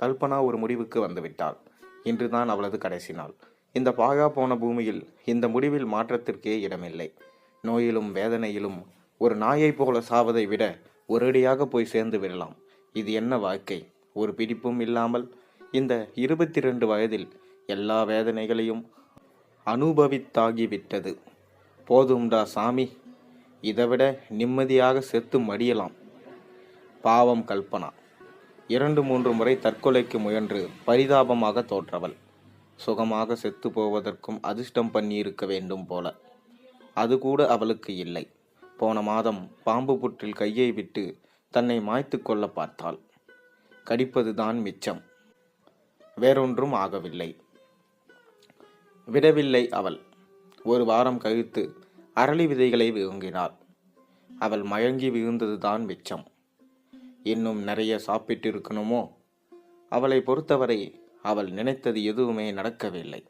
கல்பனா ஒரு முடிவுக்கு வந்துவிட்டாள். இன்றுதான் அவளது கடைசி நாள். இந்த பாகா போன பூமியில் இந்த முடிவில் மாற்றத்திற்கே இடமில்லை. நோயிலும் வேதனையிலும் ஒரு நாயைப் போல சாவதை விட ஒரேடியாக போய் சேர்ந்து விடலாம். இது என்ன வாழ்க்கை? ஒரு பிடிப்பும் இல்லாமல் இந்த இருபத்தி ரெண்டு வயதில் எல்லா வேதனைகளையும் அனுபவித்தாகிவிட்டது. போதும்டா சாமி. இதைவிட நிம்மதியாக செத்து மடியலாம். பாவம் கல்பனா. இரண்டு மூன்று முறை தற்கொலைக்கு முயன்று பரிதாபமாக தோற்றவள். சுகமாக செத்து போவதற்கும் அதிர்ஷ்டம் பண்ணியிருக்க வேண்டும் போல. அது கூட அவளுக்கு இல்லை. போன மாதம் பாம்பு புற்றில் கையை விட்டு தன்னை மாய்த்து கொள்ள பார்த்தாள். கடிப்பதுதான் மிச்சம். வேறொன்றும் ஆகவில்லை. விடவில்லை அவள். ஒரு வாரம் கழித்து அரளி விதைகளை விழுங்கினாள். அவள் மயங்கி விழுந்ததுதான் மிச்சம். இன்னும் நிறைய சாப்பிட்டு இருக்கணுமோ அவளை பொறுத்தவரை அவள் நினைத்தது எதுவுமே நடக்கவில்லை.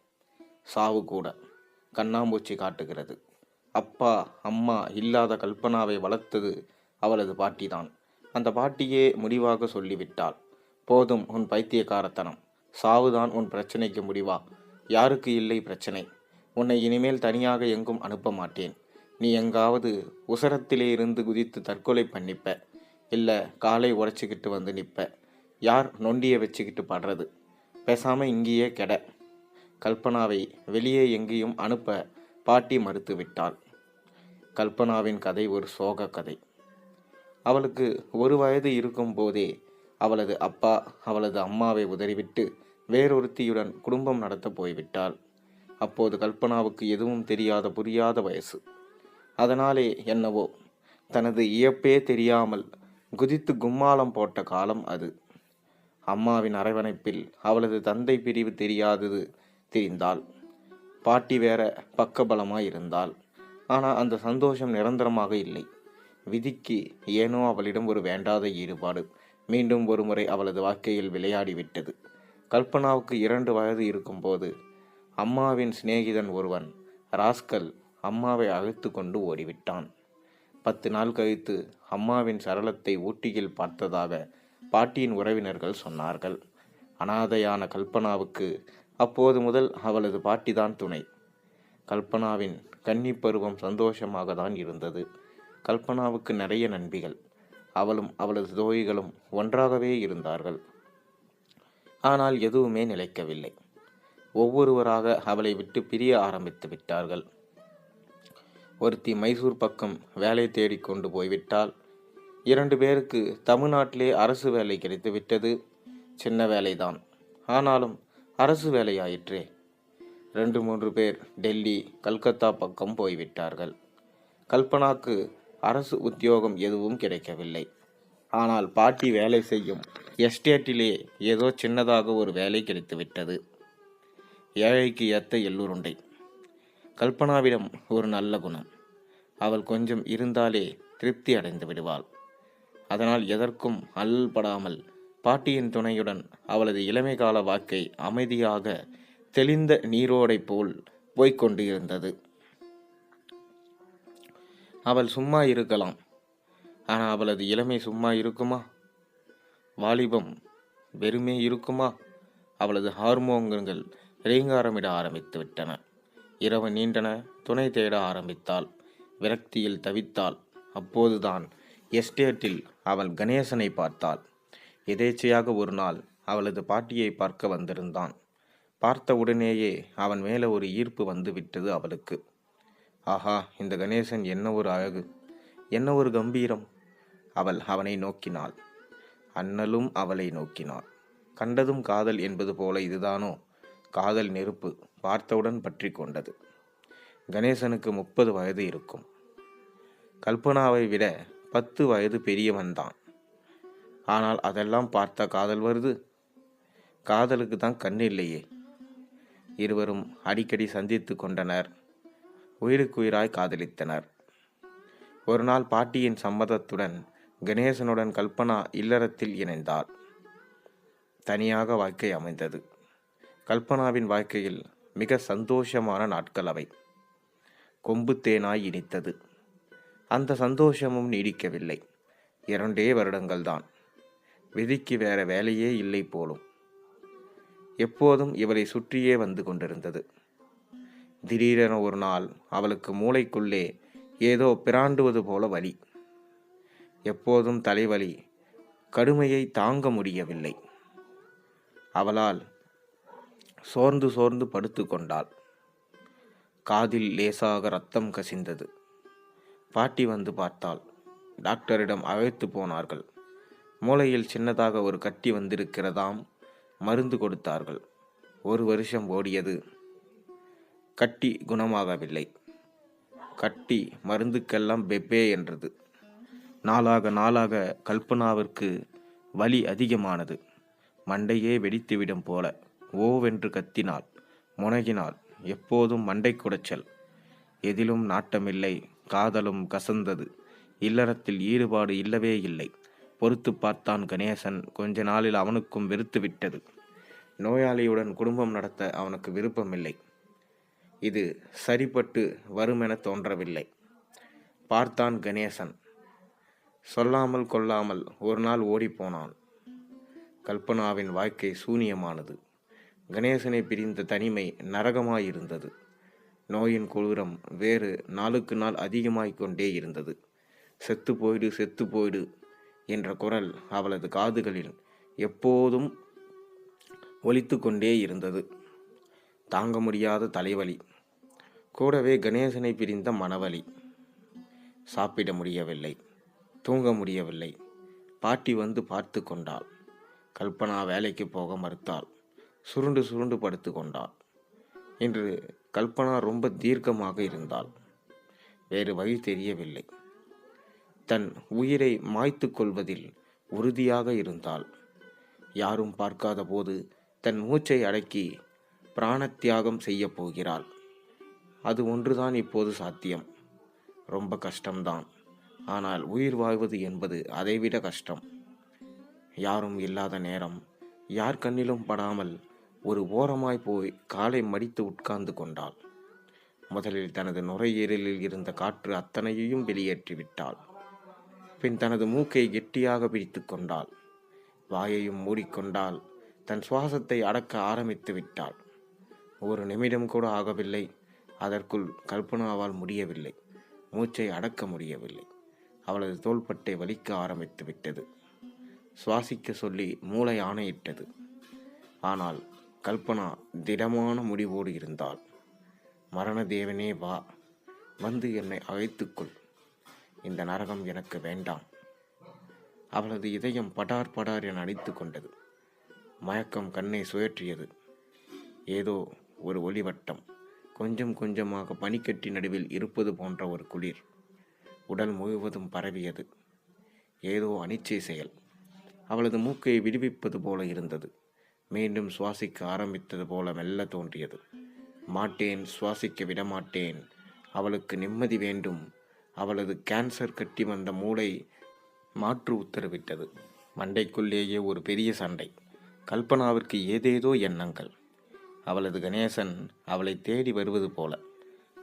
சாவு கூட கண்ணாம்பூச்சி காட்டுகிறது. அப்பா அம்மா இல்லாத கல்பனாவை வளர்த்தது அவளது பாட்டிதான். அந்த பாட்டியே முடிவாக சொல்லிவிட்டாள். போதும் உன் பைத்தியக்காரத்தனம். சாவுதான் உன் பிரச்சனைக்கு முடிவா? யாருக்கு இல்லை பிரச்சனை? உன்னை இனிமேல் தனியாக எங்கும் அனுப்ப மாட்டேன். நீ எங்காவது உசரத்திலே இருந்து குதித்து தற்கொலை பண்ணிப்ப. இல்லை காலை உரைச்சிக்கிட்டு வந்து நிற்ப யார் நொண்டியை வச்சுக்கிட்டு பாடுறது? பேசாமல் இங்கேயே கெட. கல்பனாவை வெளியே எங்கேயும் அனுப்ப பாட்டி மறுத்து விட்டாள். கல்பனாவின் கதை ஒரு சோக கதை. அவளுக்கு ஒரு வயது இருக்கும் போதே அவளது அப்பா அவளது அம்மாவை உதறிவிட்டு வேறொருத்தியுடன் குடும்பம் நடத்த போய்விட்டாள். அப்போது கல்பனாவுக்கு எதுவும் தெரியாத புரியாத வயசு. அதனாலே என்னவோ தனது இயப்பே தெரியாமல் குதித்து கும்மாளம் போட்ட காலம் அது. அம்மாவின் அரவணைப்பில் அவளது தந்தை பிரிவு தெரியாதது தெரிந்தாள். பாட்டி வேற பக்கபலமாய் இருந்தாள் ஆனால் அந்த சந்தோஷம் நிரந்தரமாக இல்லை. விதிக்கு ஏனோ அவளிடம் ஒரு வேண்டாத ஈடுபாடு மீண்டும் ஒருமுறை அவளது வாழ்க்கையில் விளையாடிவிட்டது. கல்பனாவுக்கு இரண்டு வயது இருக்கும்போது அம்மாவின் சிநேகிதன் ஒருவன் ராஸ்கல் அம்மாவை அழைத்து கொண்டு ஓடிவிட்டான். பத்து நாள் கழித்து அம்மாவின் சரளத்தை ஊட்டியில் பார்த்ததாக பாட்டியின் உறவினர்கள் சொன்னார்கள். அனாதையான கல்பனாவுக்கு அப்போது முதல் அவளது பாட்டிதான் துணை. கல்பனாவின் கன்னி பருவம் சந்தோஷமாக தான் இருந்தது. கல்பனாவுக்கு நிறைய நண்பிகள். அவளும் அவளது தோழிகளும் ஒன்றாகவே இருந்தார்கள். ஆனால் எதுவுமே நிலைக்கவில்லை. ஒவ்வொருவராக அவளை விட்டு பிரிய ஆரம்பித்து விட்டார்கள். ஒருத்தி மைசூர் பக்கம் வேலை தேடி கொண்டு போய்விட்டால் இரண்டு பேருக்கு தமிழ்நாட்டிலே அரசு வேலை கிடைத்து விட்டது. சின்ன வேலைதான். ஆனாலும் அரசு வேலையாயிற்றே. ரெண்டு மூன்று பேர் டெல்லி கல்கத்தா பக்கம் போய்விட்டார்கள். கல்பனாக்கு அரசு உத்தியோகம் எதுவும் கிடைக்கவில்லை. ஆனால் பாட்டி வேலை செய்யும் எஸ்டேட்டிலே ஏதோ சின்னதாக ஒரு வேலை கிடைத்துவிட்டது ஏழைக்கு ஏத்த எள்ளுருண்டை. கல்பனாவிடம் ஒரு நல்ல குணம். அவள் கொஞ்சம் இருந்தாலே திருப்தி அடைந்து விடுவாள். அதனால் எதற்கும் அல்லல்படாமல் பாட்டியின் துணையுடன் அவளது இளமை கால வாக்கை அமைதியாக தெளிந்த நீரோடை போல் போய்க்கொண்டு இருந்தது அவள் சும்மா இருக்கலாம். ஆனால் அவளது இளமை சும்மா இருக்குமா? வாலிபம் வெறுமே இருக்குமா? அவளது ஹார்மோன்கள் ரீங்காரமிட ஆரம்பித்து விட்டன. இரவு நீண்டன துணை தேட ஆரம்பித்தாள். விரக்தியில் தவித்தாள். அப்போதுதான் எஸ்டேட்டில் அவள் கணேசனை பார்த்தாள். எதேச்சையாக ஒரு நாள் அவளது பாட்டியை பார்க்க வந்திருந்தான். பார்த்த உடனேயே அவன் மேலே ஒரு ஈர்ப்பு வந்து விட்டது அவளுக்கு. ஆஹா இந்த கணேசன் என்ன ஒரு அழகு என்ன ஒரு கம்பீரம். அவள் அவனை நோக்கினாள். அண்ணலும் அவளை நோக்கினாள். கண்டதும் காதல் என்பது போல இதுதானோ? காதல் நெருப்பு. பார்த்தவுடன் பற்றி கொண்டது. கணேசனுக்கு முப்பது வயது இருக்கும். கல்பனாவை விட பத்து வயது பெரியவன்தான். ஆனால் அதெல்லாம் பார்த்தா காதல் வருது? காதலுக்கு தான் கண் இல்லையே. இருவரும் அடிக்கடி சந்தித்து கொண்டனர். உயிருக்குயிராய் காதலித்தனர். ஒரு நாள் பாட்டியின் சம்மதத்துடன் கணேசனுடன் கல்பனா இல்லறத்தில் இணைந்தாள். தனியாக வாழ்க்கை அமைந்தது. கல்பனாவின் வாழ்க்கையில் மிக சந்தோஷமான நாட்கள் அவை. கொம்பு தேனாய் இனித்தது. அந்த சந்தோஷமும் நீடிக்கவில்லை. இரண்டே வருடங்கள்தான் விதிக்கு வேற வேலையே இல்லை போலும். எப்போதும் இவளை சுற்றியே வந்து கொண்டிருந்தது. திடீரென ஒரு நாள் அவளுக்கு மூளைக்குள்ளே ஏதோ பிராண்டுவது போல வலி. எப்போதும் தலைவலி கடுமையை தாங்க முடியவில்லை. அவளால் சோர்ந்து சோர்ந்து படுத்து கொண்டாள். காதில் லேசாக ரத்தம் கசிந்தது. பாட்டி வந்து பார்த்தாள். டாக்டரிடம் அழைத்து போனார்கள். மூளையில் சின்னதாக ஒரு கட்டி வந்திருக்கிறதாம் மருந்து கொடுத்தார்கள். ஒரு வருஷம் ஓடியது. கட்டி குணமாகவில்லை. கட்டி மருந்துக்கெல்லாம் பெப்பே என்றது. நாளாக நாளாக கல்பனாவிற்கு வலி அதிகமானது. மண்டையே வெடித்துவிடும் போல. ஓவென்று கத்தினாள். முனகினாள். எப்போதும் மண்டை குடைச்சல். எதிலும் நாட்டமில்லை. காதலும் கசந்தது. இல்லறத்தில் ஈடுபாடு இல்லவே இல்லை. பொறுத்து பார்த்தான் கணேசன். கொஞ்ச நாளில் அவனுக்கும் வெறுத்து விட்டது. நோயாளியுடன் குடும்பம் நடத்த அவனுக்கு விருப்பமில்லை. இது சரிப்பட்டு வருமென தோன்றவில்லை. பார்த்தான் கணேசன். சொல்லாமல் கொள்ளாமல் ஒரு நாள் ஓடிப்போனான் கல்பனாவின் வாழ்க்கை சூனியமானது. கணேசனை பிரிந்த தனிமை நரகமாயிருந்தது. நோயின் கொடூரம் வேறு நாளுக்கு நாள் அதிகமாய்க் கொண்டே இருந்தது. செத்து போயிடு செத்து போயிடு என்ற குரல் அவளது காதுகளில் எப்போதும் ஒலித்து கொண்டே இருந்தது. தாங்க முடியாத தலைவலி. கூடவே கணேசனை பிரிந்த மனவலி. சாப்பிட முடியவில்லை தூங்க முடியவில்லை. பாட்டி வந்து பார்த்து கொண்டாள். கல்பனா வேலைக்கு போக மறுத்தாள். சுருண்டு சுருண்டு படுத்து கொண்டாள். இன்று கல்பனா ரொம்ப தீர்க்கமாக இருந்தாள். வேறு வழி தெரியவில்லை. தன் உயிரை மாய்த்து கொள்வதில் உறுதியாக இருந்தாள். யாரும் பார்க்காத போது தன் மூச்சை அடக்கி பிராணத்தியாகம் செய்யப் போகிறாள். அது ஒன்றுதான் இப்போது சாத்தியம். ரொம்ப கஷ்டம்தான். ஆனால் உயிர் வாழ்வது என்பது அதைவிட கஷ்டம். யாரும் இல்லாத நேரம் யார் கண்ணிலும் படாமல் ஒரு ஓரமாய் போய் காலை மடித்து உட்கார்ந்து கொண்டாள். முதலில் தனது நுரையீரலில் இருந்த காற்று அத்தனையையும் வெளியேற்றிவிட்டாள். பின் தனது மூக்கை கெட்டியாக பிடித்து கொண்டாள். வாயையும் மூடிக்கொண்டால் தன் சுவாசத்தை அடக்க ஆரம்பித்து விட்டாள். ஒரு நிமிடம் கூட ஆகவில்லை. அதற்குள் கல்பனாவால் முடியவில்லை. மூச்சை அடக்க முடியவில்லை. அவளது தோள்பட்டை வலிக்க ஆரம்பித்து விட்டது. சுவாசிக்க சொல்லி மூளை ஆணையிட்டது. ஆனால் கல்பனா திடமான முடிவோடு இருந்தாள். மரண தேவனே வா. வந்து என்னை அழைத்துக்கொள். இந்த நரகம் எனக்கு வேண்டாம். அவளது இதயம் படார் படார் என அடித்து கொண்டது. மயக்கம் கண்ணை சுழற்றியது. ஏதோ ஒரு ஒளிவட்டம் கொஞ்சம் கொஞ்சமாக பனிக்கட்டி நடுவில் இருப்பது போன்ற ஒரு குளிர் உடல் முழுவதும் பரவியது. ஏதோ அனிச்சை செயல். அவளது மூக்கை விடுவிப்பது போல இருந்தது. மீண்டும் சுவாசிக்க ஆரம்பித்தது போல மெல்ல தோன்றியது. மாட்டேன் சுவாசிக்க விடமாட்டேன். அவளுக்கு நிம்மதி வேண்டும். அவளது கேன்சர் கட்டி வந்த மூளை மாற்று உத்தரவிட்டது. மண்டைக்குள்ளேயே ஒரு பெரிய சண்டை. கல்பனாவிற்கு ஏதேதோ எண்ணங்கள். அவளது கணேசன் அவளை தேடி வருவது போல.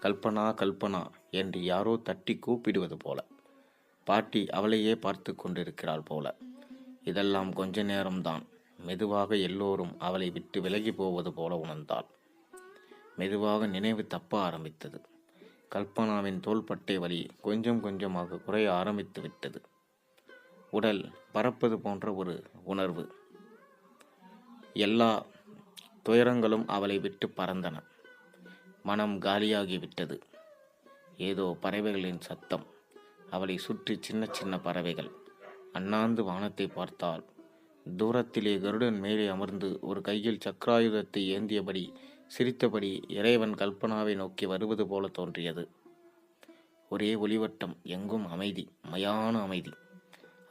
கல்பனா கல்பனா என்று யாரோ தட்டி கூப்பிடுவது போல. பாட்டி அவளையே பார்த்து கொண்டிருக்கிறாள் போல. இதெல்லாம் கொஞ்ச நேரம்தான். மெதுவாக எல்லோரும் அவளை விட்டு விலகி போவது போல உணர்ந்தாள். மெதுவாக நினைவு தப்ப ஆரம்பித்தது. கல்பனாவின் தோள்பட்டை வலி கொஞ்சம் கொஞ்சமாக குறைய ஆரம்பித்து விட்டது. உடல் பறப்பது போன்ற ஒரு உணர்வு. எல்லா துயரங்களும் அவளை விட்டு பறந்தன. மனம் காலியாகிவிட்டது ஏதோ பறவைகளின் சத்தம். அவளை சுற்றி சின்ன சின்ன பறவைகள். அண்ணாந்து வானத்தை பார்த்தால் தூரத்திலே கருடன் மேலே அமர்ந்து ஒரு கையில் சக்கராயுதத்தை ஏந்தியபடி சிரித்தபடி இறைவன் கல்பனாவை நோக்கி வருவது போல தோன்றியது. ஒரே ஒளிவட்டம் எங்கும் அமைதி மயான அமைதி.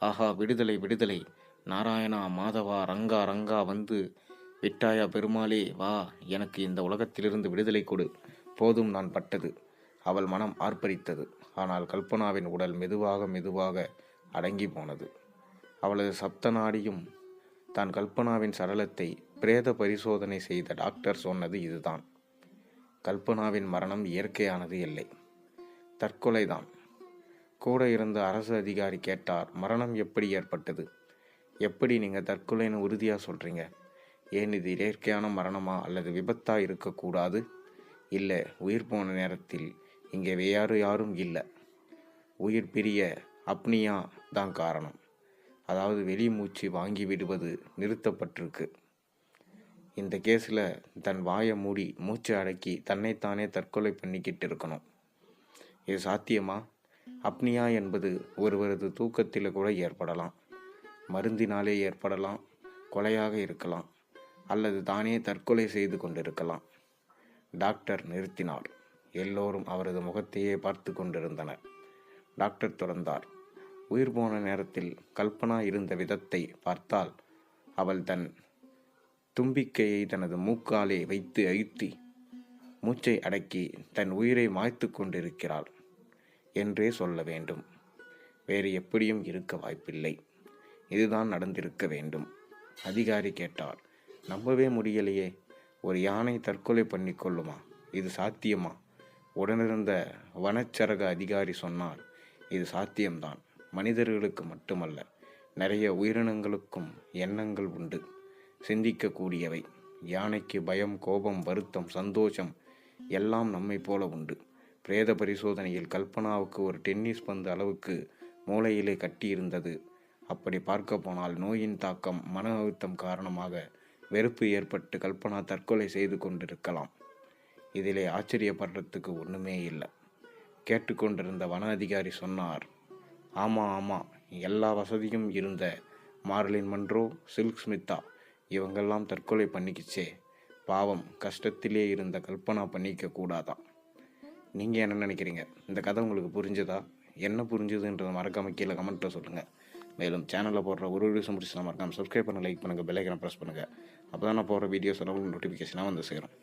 ஆஹா விடுதலை விடுதலை! நாராயணா மாதவா ரங்கா ரங்கா வந்து விட்டாயா பெருமாளே வா எனக்கு இந்த உலகத்திலிருந்து விடுதலை கொடு. போதும் நான் பட்டது. அவள் மனம் ஆர்ப்பரித்தது. ஆனால் கல்பனாவின் உடல் மெதுவாக மெதுவாக அடங்கி போனது. அவளது சப்த நாடியும் தான் கல்பனாவின் சடலத்தை பிரேத பரிசோதனை செய்த டாக்டர் சொன்னது இதுதான். கல்பனாவின் மரணம் இயற்கையானது இல்லை. தற்கொலைதான். கூட இருந்த அரசு அதிகாரி கேட்டார் மரணம் எப்படி ஏற்பட்டது? எப்படி நீங்கள் தற்கொலைன்னு உறுதியாக சொல்கிறீங்க ஏன் இது இயற்கையான மரணமா அல்லது விபத்தா இருக்கக்கூடாது? இல்லை உயிர் போன நேரத்தில் இங்கே வேறு யாரும் இல்லை. உயிர் பிரிய அப்னியா தான் காரணம். அதாவது வெளி மூச்சு வாங்கி விடுவது நிறுத்தப்பட்டிருக்கு. இந்த கேஸில் தன் வாயை மூடி மூச்சை அடக்கி தன்னைத்தானே தற்கொலை பண்ணிக்கிட்டு இருக்கணும் இது சாத்தியமா? அப்னியா என்பது ஒருவரது தூக்கத்தில் கூட ஏற்படலாம். மருந்தினாலே ஏற்படலாம். கொலையாக இருக்கலாம். அல்லது தானே தற்கொலை செய்து கொண்டிருக்கலாம். டாக்டர் நிறுத்தினார் எல்லோரும் அவரது முகத்தையே பார்த்து கொண்டிருந்தனர். டாக்டர் தொடர்ந்தார் உயிர் போன நேரத்தில் கல்பனா இருந்த விதத்தை பார்த்தால் அவள் தன் தும்பிக்கையை தனது மூக்காலே வைத்து அழுத்தி மூச்சை அடக்கி தன் உயிரை மாய்த்து கொண்டிருக்கிறாள் என்றே சொல்ல வேண்டும். வேறு எப்படியும் இருக்க வாய்ப்பில்லை. இதுதான் நடந்திருக்க வேண்டும். அதிகாரி கேட்டார் நம்பவே முடியலையே. ஒரு யானை தற்கொலை பண்ணி கொள்ளுமா இது சாத்தியமா? உடனிருந்த வனச்சரக அதிகாரி சொன்னார் இது சாத்தியம்தான். மனிதர்களுக்கு மட்டுமல்ல நிறைய உயிரினங்களுக்கும் எண்ணங்கள் உண்டு. சிந்திக்கக்கூடியவை. யானைக்கு பயம் கோபம் வருத்தம் சந்தோஷம் எல்லாம் நம்மை போல உண்டு. பிரேத பரிசோதனையில் கல்பனாவுக்கு ஒரு டென்னிஸ் பந்து அளவுக்கு மூளையிலே கட்டியிருந்தது. அப்படி பார்க்க போனால் நோயின் தாக்கம் மன அழுத்தம் காரணமாக வெறுப்பு ஏற்பட்டு கல்பனா தற்கொலை செய்து கொண்டிருக்கலாம். இதிலே ஆச்சரியப்படுறதுக்கு ஒன்றுமே இல்லை. கேட்டுக்கொண்டிருந்த வன அதிகாரி சொன்னார் ஆமாம் ஆமாம் எல்லா வசதியும் இருந்த மார்லின் மன்றோ சில்க் ஸ்மித்தா இவங்கெல்லாம் தற்கொலை பண்ணிக்கிச்சே. பாவம் கஷ்டத்திலே இருந்த கல்பனா பண்ணிக்க கூடாதான். நீங்கள் என்ன நினைக்கிறீங்க? இந்த கதை உங்களுக்கு புரிஞ்சதா? என்ன புரிஞ்சுதுன்றதை மறக்காமல் கீழே கமெண்ட்டில் சொல்லுங்கள் மேலும் சேனலில் போடுற ஒரு வீடியோஸும் பிடிச்சா மறக்காமல் சப்ஸ்கிரைப் பண்ண லைக் பண்ணுங்கள் பெல்லைக்கனை ப்ரெஸ் பண்ணுங்கள் அப்போ தான் நான் போடுற வீடியோஸ் எல்லாம் நோட்டிஃபிகேஷனாக வந்து சேரும்.